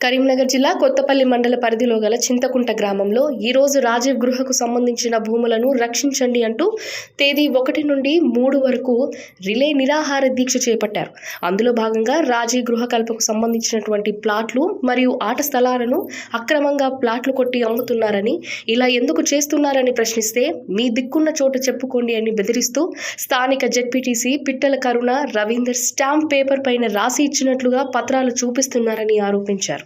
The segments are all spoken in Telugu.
కరీంనగర్ జిల్లా కొత్తపల్లి మండల పరిధిలో గల చింతకుంట గ్రామంలో ఈరోజు రాజీవ్ గృహకు సంబంధించిన భూములను రక్షించండి అంటూ తేదీ ఒకటి నుండి మూడు వరకు రిలే నిరాహార దీక్ష చేపట్టారు. అందులో భాగంగా రాజీవ్ గృహ కల్పకు సంబంధించినటువంటి ప్లాట్లు మరియు ఆట స్థలాలను అక్రమంగా ప్లాట్లు కొట్టి అమ్ముతున్నారని ఇలా ఎందుకు చేస్తున్నారని ప్రశ్నిస్తే మీ దిక్కున్న చోట చెప్పుకోండి అని బెదిరిస్తూ స్థానిక ZPTC Pittala Karuna Ravinder stamp paper పైన రాసి ఇచ్చినట్లుగా పత్రాలు చూపిస్తున్నారని ఆరోపించారు.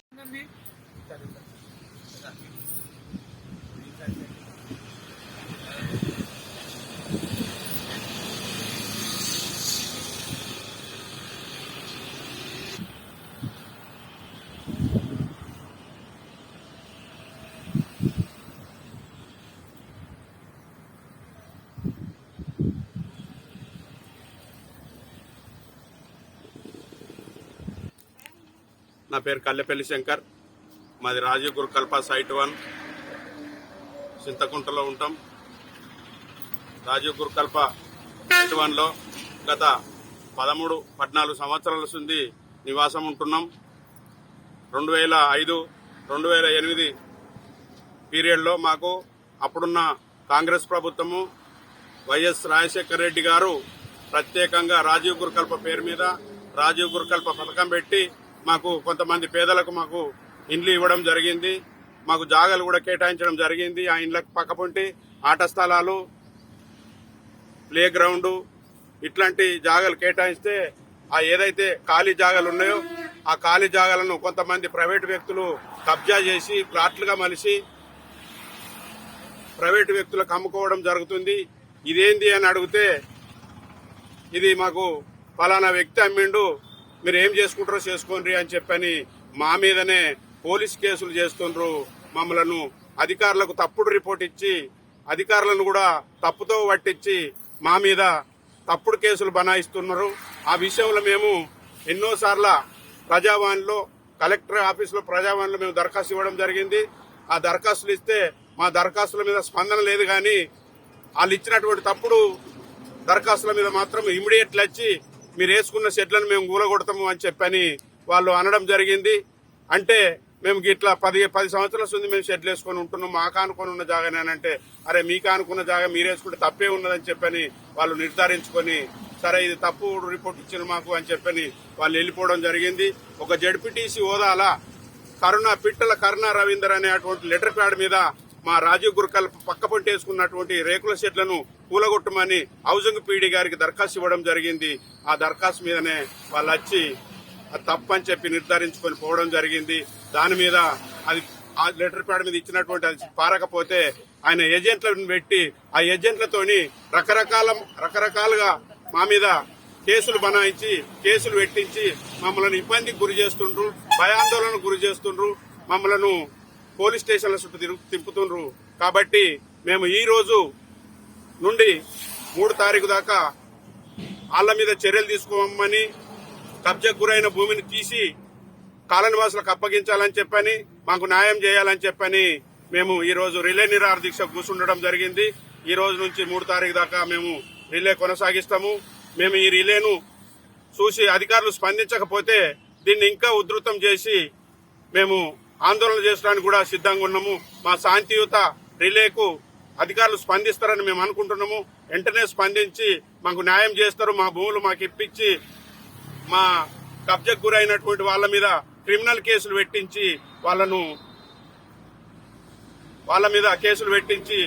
నా పేరు కల్లెపల్లి శంకర్. మాది రాజీవ్ గురుకల్ప సైట్ వన్. చింతకుంటలో ఉంటాం. రాజీవ్ గురుకల్ప సైట్ వన్లో గత పదమూడు పద్నాలుగు సంవత్సరాల నుండి నివాసం ఉంటున్నాం. రెండు వేల ఐదు రెండు వేల ఎనిమిది పీరియడ్లో మాకు అప్పుడున్న కాంగ్రెస్ ప్రభుత్వము వైఎస్ రాజశేఖర రెడ్డి గారు ప్రత్యేకంగా రాజీవ్ గురుకల్ప పేరు మీద రాజీవ్ గురుకల్ప పథకం పెట్టి మాకు కొంతమంది పేదలకు మాకు ఇండ్లు ఇవ్వడం జరిగింది. మాకు జాగాలు కూడా కేటాయించడం జరిగింది. ఆ ఇండ్లకు పక్కపొంటి ఆట స్థలాలు ప్లే గ్రౌండ్ ఇట్లాంటి జాగాలు కేటాయిస్తే ఆ ఏదైతే ఖాళీ జాగాలు ఉన్నాయో ఆ ఖాళీ జాగాలను కొంతమంది ప్రైవేటు వ్యక్తులు కబ్జా చేసి ప్లాట్లుగా మలిసి ప్రైవేటు వ్యక్తులకు అమ్ముకోవడం జరుగుతుంది. ఇదేంది అని అడిగితే ఇది మాకు ఫలానా వ్యక్తి అమ్మిండు మీరు ఏం చేసుకుంటారో చేసుకోండి అని చెప్పని మా మీదనే పోలీస్ కేసులు చేస్తుండ్రు మమ్మలను. అధికారులకు తప్పుడు రిపోర్ట్ ఇచ్చి అధికారులను కూడా తప్పుతో పట్టించి మా మీద తప్పుడు కేసులు బనాయిస్తున్నారు. ఆ విషయంలో మేము ఎన్నోసార్ల ప్రజావాణిలో కలెక్టర్ ఆఫీసులో ప్రజావాణిలో మేము దరఖాస్తు ఇవ్వడం జరిగింది. ఆ దరఖాస్తులు ఇస్తే మా దరఖాస్తుల మీద స్పందన లేదు కానీ వాళ్ళు ఇచ్చినటువంటి తప్పుడు దరఖాస్తుల మీద మాత్రం ఇమీడియట్లు వచ్చి మీరు వేసుకున్న షెడ్లను మేము కూలగొడతాము అని చెప్పని వాళ్ళు అనడం జరిగింది. అంటే మేము ఇట్లా పది పది సంవత్సరాల నుండి మేము షెడ్లు వేసుకొని ఉంటున్నాం మాకు అనుకుని ఉన్న జాగానే అరే మీకు అనుకున్న జాగా మీరు వేసుకుంటే తప్పే ఉన్నదని చెప్పని వాళ్ళు నిర్ధారించుకొని సరే ఇది తప్పు రిపోర్ట్ ఇచ్చిన మాకు అని చెప్పని వాళ్ళు వెళ్ళిపోవడం జరిగింది. ఒక జడ్పీటీసీ హోదాల కరుణ పిట్టల కరుణ రవీందర్ అనేటువంటి లెటర్ ప్యాడ్ మీద మా రాజీవ్ గురుకల్ పక్క వేసుకున్నటువంటి రేకుల షెడ్లను కూలగొట్టమని హౌసింగ్ పీడీ గారికి దరఖాస్తు ఇవ్వడం జరిగింది. ఆ దరఖాస్తు మీదనే వాళ్ళు వచ్చి తప్పని చెప్పి నిర్ధారించుకొని పోవడం జరిగింది. దాని మీద అది ఆ లెటర్ ప్యాడ్ మీద ఇచ్చినటువంటి అది పారకపోతే ఆయన ఏజెంట్లను పెట్టి ఆ ఏజెంట్లతోని రకరకాల రకరకాలుగా మా మీద కేసులు బనాయించి కేసులు పెట్టించి మమ్మల్ని ఇబ్బందికి గురి చేస్తుండ్రు భయాందోళనకు గురి చేస్తుండ్రు మమ్మలను పోలీస్ స్టేషన్ల చుట్టూ తిరుగు కాబట్టి మేము ఈ రోజు నుండి మూడు తారీఖు దాకా వాళ్ళ మీద చర్యలు తీసుకోమని కబ్జాకు గురైన భూమిని తీసి కాలనివాసులకు అప్పగించాలని చెప్పని మాకు న్యాయం చేయాలని చెప్పని మేము ఈ రోజు రిలే నిరాహార దీక్ష కూర్చుండడం జరిగింది. ఈ రోజు నుంచి మూడు తారీఖు దాకా మేము రిలే కొనసాగిస్తాము. మేము ఈ రిలేను చూసి అధికారులు స్పందించకపోతే దీన్ని ఇంకా ఉధృతం చేసి మేము ఆందోళన చేసడానికి కూడా సిద్ధంగా ఉన్నాము. మా శాంతియుత రిలేకు అధికారులు స్పందిస్తారని మేము అనుకుంటున్నాము. వెంటనే స్పందించి మాకు న్యాయం చేస్తారు మా భూములు మాకు ఇప్పించి మా కబ్జకు గురైనటువంటి వాళ్ళ మీద క్రిమినల్ కేసులు పెట్టించి వాళ్ళను వాళ్ళ మీద కేసులు పెట్టించి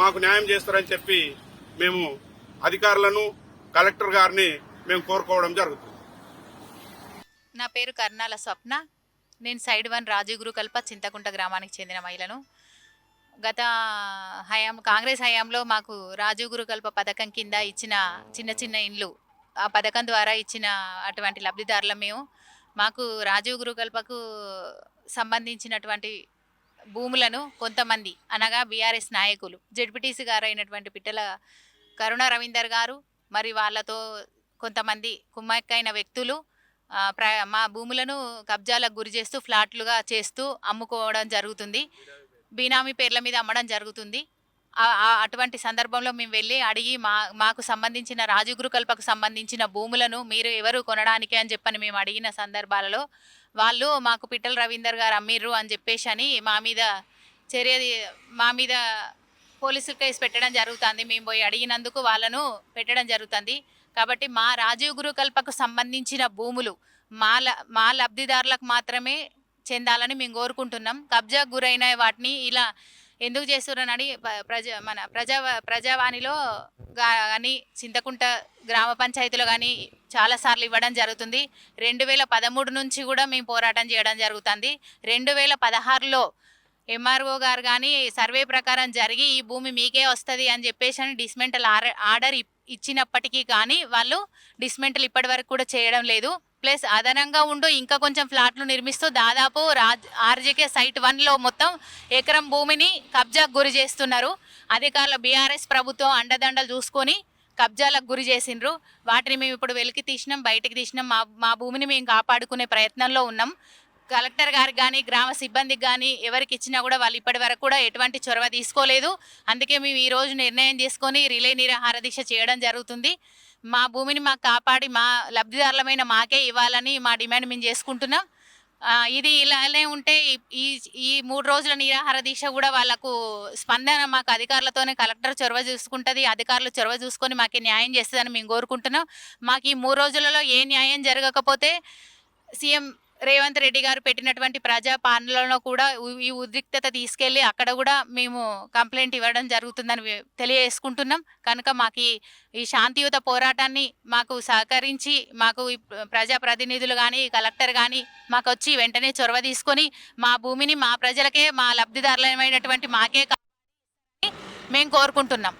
మాకు న్యాయం చేస్తారని చెప్పి మేము అధికారులను కలెక్టర్ గారిని మేము కోరుకోవడం జరుగుతుంది. నా పేరు కర్ణాల స్వప్న. నేను సైడ్ వన్ రాజీవ్ గురుకల్ప చింతకుంట గ్రామానికి చెందిన మహిళను. గత హయాం కాంగ్రెస్ హయాంలో మాకు రాజీవ్ గురుకల్ప పథకం కింద ఇచ్చిన చిన్న చిన్న ఇండ్లు ఆ పథకం ద్వారా ఇచ్చిన అటువంటి లబ్ధిదారుల మేము. మాకు రాజీవ్ గురుకల్పకు సంబంధించినటువంటి భూములను కొంతమంది అనగా బీఆర్ఎస్ నాయకులు జడ్పీటీసీ గారు అయినటువంటి పిట్టల కరుణ రవీందర్ గారు మరి వాళ్ళతో కొంతమంది కుమ్మక్కైన వ్యక్తులు ప్ర మా భూములను కబ్జాలకు గురి చేస్తూ ఫ్లాట్లుగా చేస్తూ అమ్ముకోవడం జరుగుతుంది. బీనామీ పేర్ల మీద అమ్మడం జరుగుతుంది. అటువంటి సందర్భంలో మేము వెళ్ళి అడిగి మా మాకు సంబంధించిన రాజగురుకల్పకు సంబంధించిన భూములను మీరు ఎవరు కొనడానికి అని చెప్పని మేము అడిగిన సందర్భాలలో వాళ్ళు మాకు పిట్టల రవీందర్ గారు అమ్మిర్రు అని చెప్పేసి అని మా మీద చర్య మా మీద పోలీసు కేసు పెట్టడం జరుగుతుంది. మేము పోయి అడిగినందుకు వాళ్ళను పెట్టడం జరుగుతుంది. కాబట్టి మా రాజీవ్ గురుకల్పకు సంబంధించిన భూములు మా ల- మా లబ్ధిదారులకు మాత్రమే చెందాలని మేము కోరుకుంటున్నాం. కబ్జా గురైన వాటిని ఇలా ఎందుకు చేస్తున్నారని ప్రజ మన ప్రజా ప్రజావాణిలో కానీ చింతకుంట గ్రామ పంచాయతీలో కానీ చాలాసార్లు ఇవ్వడం జరుగుతుంది. రెండు వేల పదమూడు నుంచి కూడా మేము పోరాటం చేయడం జరుగుతుంది. రెండు వేల పదహారులో ఎంఆర్ఓ గారు కానీ సర్వే ప్రకారం జరిగి ఈ భూమి మీకే వస్తుంది అని చెప్పేసి అని డిస్మెంటల్ ఆర్డర్ ఇచ్చినప్పటికీ కానీ వాళ్ళు డిస్మెంటల్ ఇప్పటి వరకు కూడా చేయడం లేదు. ప్లస్ అదనంగా ఉండు ఇంకా కొంచెం ఫ్లాట్లు నిర్మిస్తూ దాదాపు రాజ్ ఆర్జేకే సైట్ వన్లో మొత్తం ఎకరం భూమిని కబ్జాకు గురి చేస్తున్నారు. అధికారులు బీఆర్ఎస్ ప్రభుత్వం అండదండలు చూసుకొని కబ్జాలకు గురి చేసిండ్రు. వాటిని మేము ఇప్పుడు వెలికి తీసినాం బయటికి తీసినాం. మా మా భూమిని మేము కాపాడుకునే ప్రయత్నంలో ఉన్నాం. కలెక్టర్ గారికి కానీ గ్రామ సిబ్బందికి కానీ ఎవరికి ఇచ్చినా కూడా వాళ్ళు ఇప్పటి వరకు కూడా ఎటువంటి చొరవ తీసుకోలేదు. అందుకే మేము ఈ రోజు నిర్ణయం చేసుకొని రిలే నిరాహార దీక్ష చేయడం జరుగుతుంది. మా భూమిని మాకు కాపాడి మా లబ్ధిదారులమైన మాకే ఇవ్వాలని మా డిమాండ్ మేము చేసుకుంటున్నాం. ఇది ఇలానే ఉంటే ఈ- ఈ ఈ మూడు రోజుల నిరాహార దీక్ష కూడా వాళ్ళకు స్పందన మాకు అధికారులతోనే కలెక్టర్ చొరవ చూసుకుంటుంది. అధికారులు చొరవ చూసుకొని మాకు న్యాయం చేస్తుందని మేము కోరుకుంటున్నాం. మాకు ఈ మూడు రోజులలో ఏ న్యాయం జరగకపోతే సీఎం రేవంత్ రెడ్డి గారు పెట్టినటువంటి ప్రజా పాలనలో కూడా ఈ ఉద్రిక్తత తీసుకెళ్ళి అక్కడ కూడా మేము కంప్లైంట్ ఇవ్వడం జరుగుతుందని తెలియజేసుకుంటున్నాం. కనుక మాకు ఈ శాంతియుత పోరాటాన్ని మాకు సహకరించి మాకు ప్రజా ప్రతినిధులు ప్రజాప్రతినిధులు కానీ కలెక్టర్ కానీ మాకు వచ్చి వెంటనే చొరవ తీసుకొని మా భూమిని మా ప్రజలకే మా లబ్ధిదారులమైనటువంటి మాకే కావాలని మేము కోరుకుంటున్నాం.